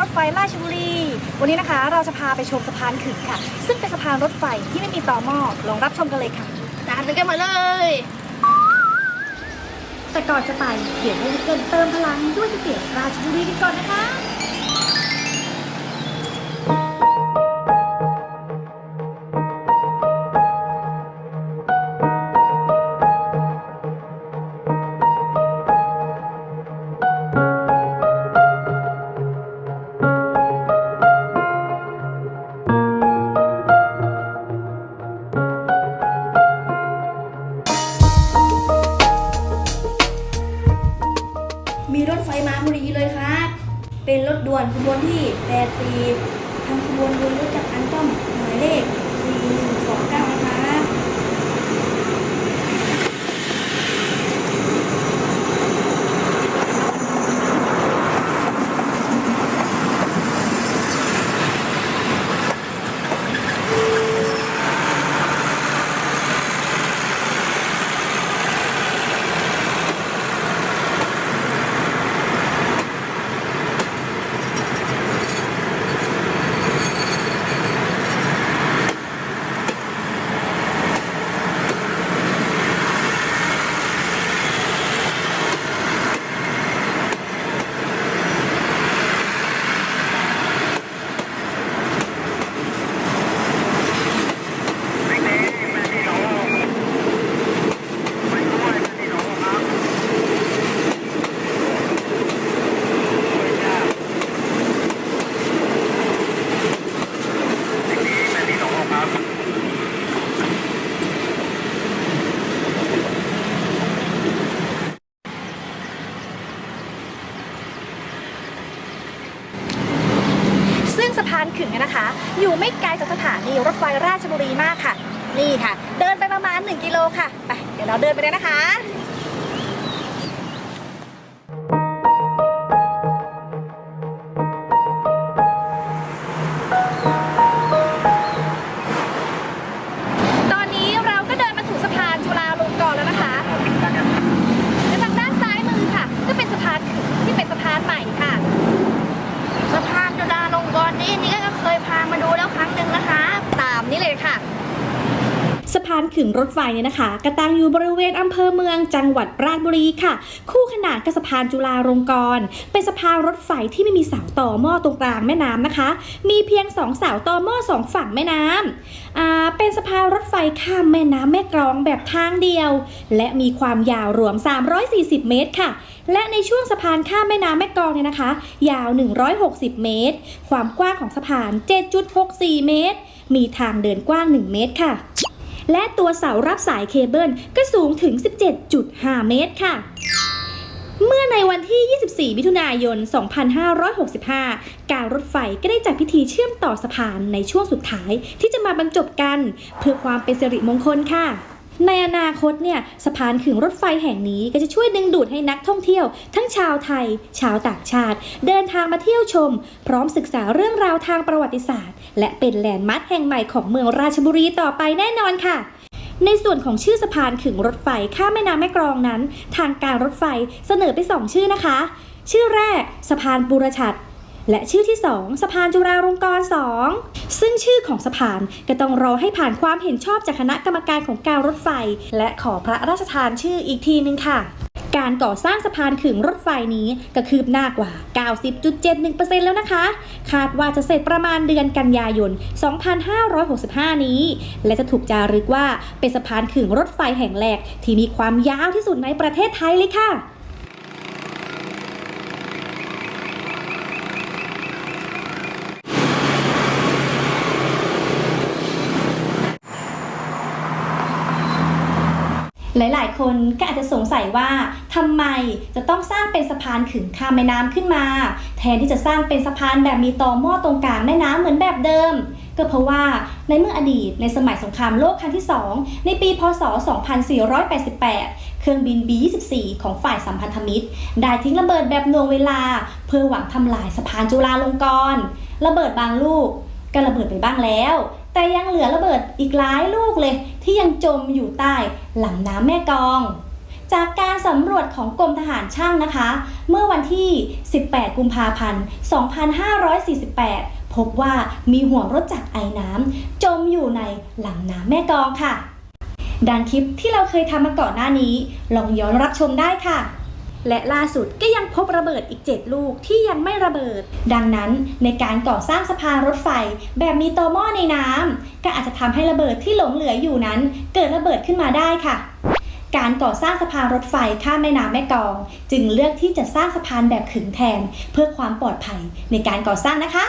รถไฟราชบุรี วันนี้นะคะเราจะพาไปชมสะพานขึงค่ะ ซึ่งเป็นสะพานรถไฟที่ไม่มีต่อหม้อลองรับชมกันเลยค่ะตามไปกันมาเลย แต่ก่อนจะไปเดี๋ยวเราจะเกินเติมพลังด้วยก๋วยเตี๋ยวราชบุรีกันก่อนนะคะ เป็นรถด่วนขบวนที่ 84ทำขบวนโดยรถจักรอันต้อมหมายเลข 4129 นะครับ ซึ่งสะพานขึงเนี่ยนะคะ อยู่ไม่ไกลจากสถานีรถไฟราชบุรีมากค่ะ นี่ค่ะ เดินไปประมาณ 1 กิโลค่ะ ไป เดี๋ยวเราเดินไปเลยนะคะ พานขึงรถไฟเนี่ยนะคะกระตั้งอยู่บริเวณอำเภอเมือง จังหวัดราชบุรีค่ะ คู่ขนานกับสะพานจุฬาลงกรณ์เป็นสะพานรถไฟที่ไม่มีเสาต่อหม้อตรงกลางแม่น้ำนะคะ มีเพียงสองเสาต่อหม้อสองฝั่งแม่น้ำอ่าเป็นสะพานรถไฟข้ามแม่น้ำแม่กลองแบบทางเดียว และมีความยาวรวม 340 เมตรค่ะ และในช่วงสะพานข้ามแม่น้ำแม่กลองเนี่ยนะคะ ยาว 160 เมตร ความกว้างของสะพาน 7.64 เมตร มีทางเดินกว้าง 1 เมตรค่ะ และตัวเสารับสายเคเบิลก็สูงถึง 17.5 เมตรค่ะเมื่อในวันที่ 24 มิถุนายน 2565 การรถไฟก็ได้จัดพิธีเชื่อมต่อสะพานในช่วงสุดท้ายที่จะมาบรรจบกัน เพื่อความเป็นสิริมงคลค่ะ ในอนาคตเนี่ยสะพานขึงรถไฟแห่งนี้ก็จะช่วยดึงดูดให้นักท่องเที่ยว ทั้งชาวไทย ชาวต่างชาติ เดินทางมาเที่ยวชม พร้อมศึกษาเรื่องราวทางประวัติศาสตร์ และเป็นแลนด์มาร์คแห่งใหม่ของเมืองราชบุรีต่อไปแน่นอนค่ะในส่วนของชื่อสะพานขึงรถไฟข้ามแม่น้ำแม่กลองนั้น ทางการรถไฟเสนอไป 2 ชื่อนะคะ ชื่อแรกสะพานบูรชัด และชื่อที่ 2 สะพานจุฬาลงกรณ์2ซึ่งชื่อของสะพานก็ต้องรอให้ผ่านความเห็นชอบจากคณะกรรมการของการรถไฟ และขอพระราชทานชื่ออีกทีนึงค่ะ การก่อสร้างสะพานขึงรถไฟนี้ก็คืบหน้ากว่า 90.71%แล้วนะคะ คาดว่าจะเสร็จประมาณเดือนกันยายน 2565 นี้ และจะถูกจารึกว่าเป็นสะพานขึงรถไฟแห่งแรกที่มีความยาวที่สุดในประเทศไทยเลยค่ะ หลายๆ คนก็อาจจะสงสัยว่าทำไมจะต้องสร้างเป็นสะพานขึงข้ามแม่น้ำขึ้นมา แทนที่จะสร้างเป็นสะพานแบบมีต่อหม้อตรงกลางแม่น้ำเหมือนแบบเดิม ก็เพราะว่าในเมื่ออดีตในสมัยสงครามโลกครั้งที่ 2 ในปี พศ 2488 เครื่องบิน B-24 ของฝ่ายสัมพันธมิตร ได้ทิ้งระเบิดแบบหน่วงเวลา เพื่อหวังทำลายสะพานจุฬาลงกรณ์ระเบิดบางลูกก็ระเบิดไปบ้างแล้ว แต่ยังเหลือระเบิดอีกหลายลูกเลย ที่ยังจมอยู่ใต้หลำน้ำแม่กอง จากการสำรวจของกรมทหารช่างนะคะ เมื่อวันที่ 18 กุมภาพันธ์ 2548 พบว่ามีห่วงรถจักรไอน้ำจมอยู่ในหลำน้ำแม่กองค่ะดังคลิปที่เราเคยทำมาก่อนหน้านี้ ลองย้อนรับชมได้ค่ะ และล่าสุดก็ยังพบระเบิดอีก 7 ลูกที่ยังไม่ระเบิด ดังนั้นในการก่อสร้างสะพานรถไฟ แบบมีตอหม้อในน้ำก็อาจจะทำให้ระเบิดที่หลงเหลืออยู่นั้น เกิดระเบิดขึ้นมาได้ค่ะการก่อสร้างสะพานรถไฟข้ามแม่น้ำแม่กอง จึงเลือกที่จะสร้างสะพานแบบขึงแทน เพื่อความปลอดภัยในการก่อสร้างนะคะ